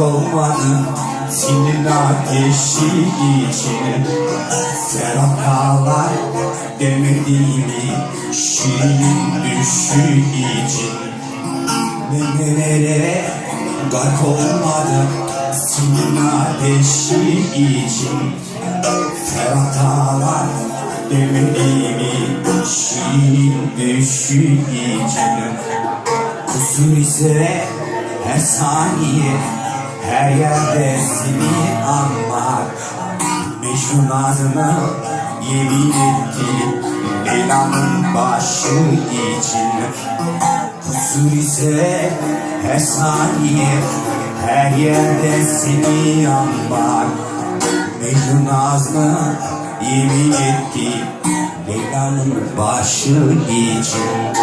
Olmadım Senin ateşi için Serap dağlar demediğimi Şirin düşü için. Nerelere gark olmadım Senin ateşi için. Serap dağlar demediğimi Şirin düşü için. Kusur ise her saniye her yerde seni anmak. Mecnun adına yemin etti Leyla'nın başı için. Kusur ise her saniye. Her yerde seni anmak. Mecnun ağzına yemin etti Leyla'nın başı için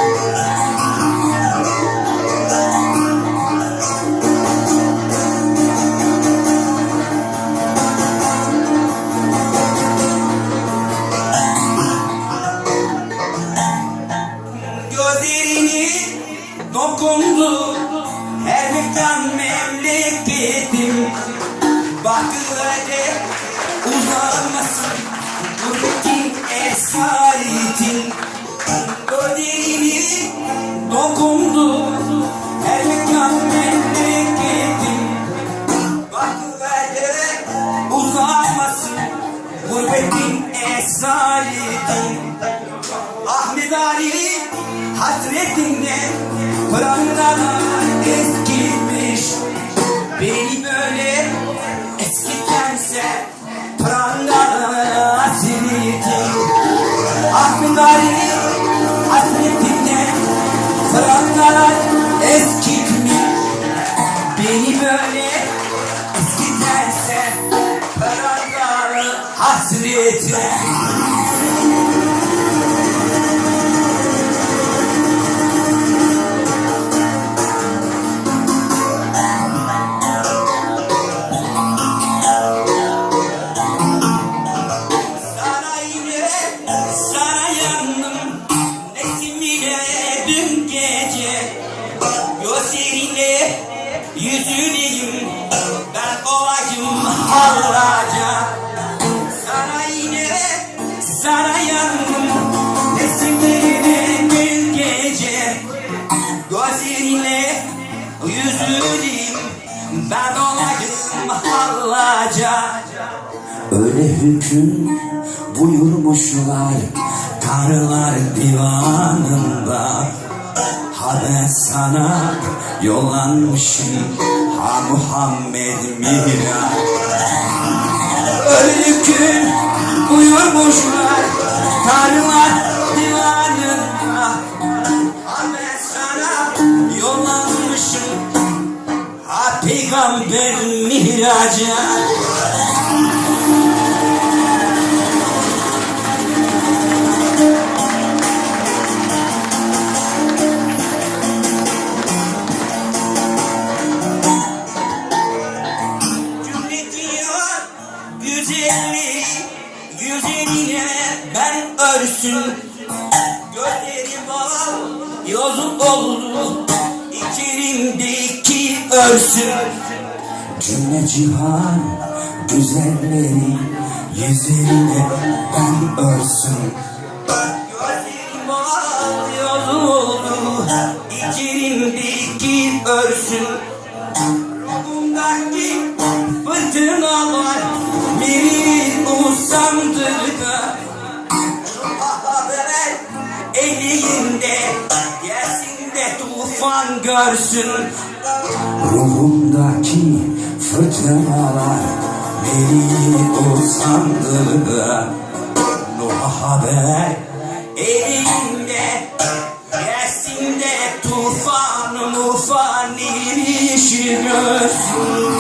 dokundu her mekan memleketim Bakıları uzanmasın gurbetin esaretin Ahmet Ali hasretinden Prangalar eskimiş gece. Gözlerine yüzüneyim. Ben olayım hallaca Ben olayım hallaca Öyle hüküm buyurmuşlar Tanrılar divanında. Ha sana yollanmışım Ha Muhammed Mira. Öyle hüküm buyurmuşlar Tanrılar Peygamber Miraca Cümletiyor güzelleri Güzeline ben örsün. Gözleri bal yazık oldu İçerimdeki örsün Cümle cihan güzelleri Yüzlerine ben örsün. Oldu İçerimdeki örsün. Ruhumdaki fırtınalar beni usandırdı elinde de tufan görsün. Ruhumdaki fırtınalar beni usandırdı Nuh haber elinde Gelsin de tufan mufan işi görsün